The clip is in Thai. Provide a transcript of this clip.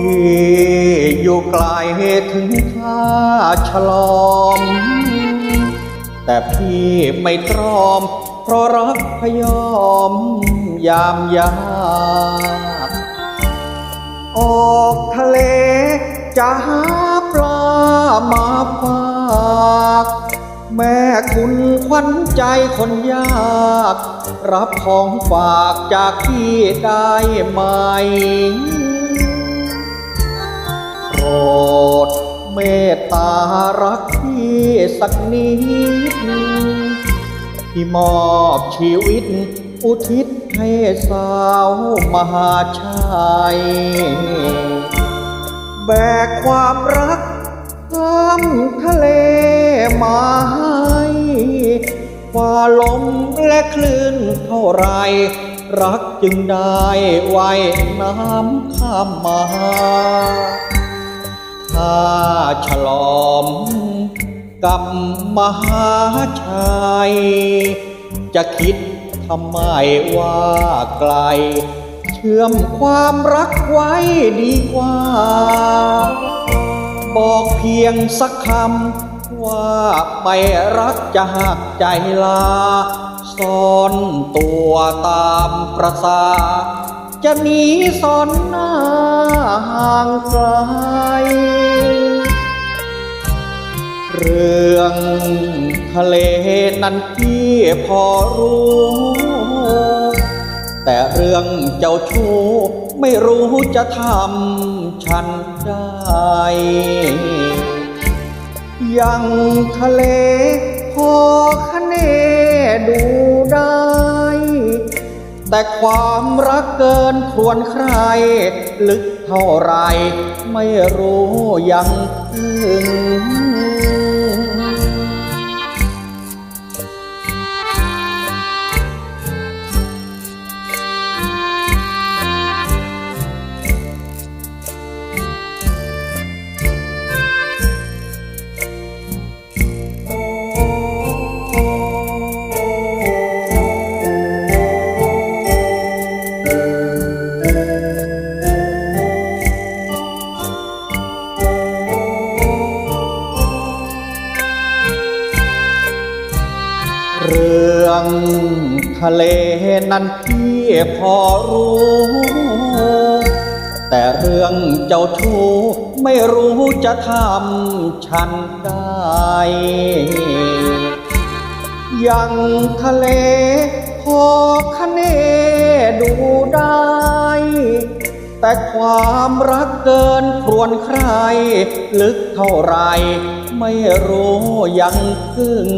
พี่อยู่ไกลถึงท่าฉลอม แต่พี่ไม่ตรอม เพราะรักพยอมยามยากออกทะเลจะหาปลามาฝากแม่คุณขวัญใจคนยาก รับของฝากจากพี่ได้ไหม ด เมตตารักพี่สักนิดที่มอบชีวิต อุทิศให้สาวมหาชัย แบกความรักข้ามทะเลมาให้ฝ่าลมและคลื่นเท่าไร รักจึงได้ไว้น้ำข้ามมา ถ้าฉลอมกับมหาชัย จะคิดทำไมว่าไกล เชื่อมความรักไว้ดีกว่า บอกเพียงสักคำว่าไม่รักจะหักใจลาซ่อนตัวตามประสา จะหนีซ่อนหน้า ห่างไกลเรื่องทะเลนั้นพี่พอรู้ แต่เรื่องเจ้าชู้ไม่รู้จะทำฉันได้ยังทะเลพอคะเนดูได้ แต่ความรักเกินควรใครลึก เท่าไรไม่รู้ยังถึง เรื่องทะเลนั้นพี่พอรู้ แต่เรื่องเจ้าชู้ไม่รู้จะทำฉันได้ ยังทะเลพอคะเนดูได้ แต่ความรักเกินครวนใคร ลึกเท่าไร ไม่รู้ยังถึง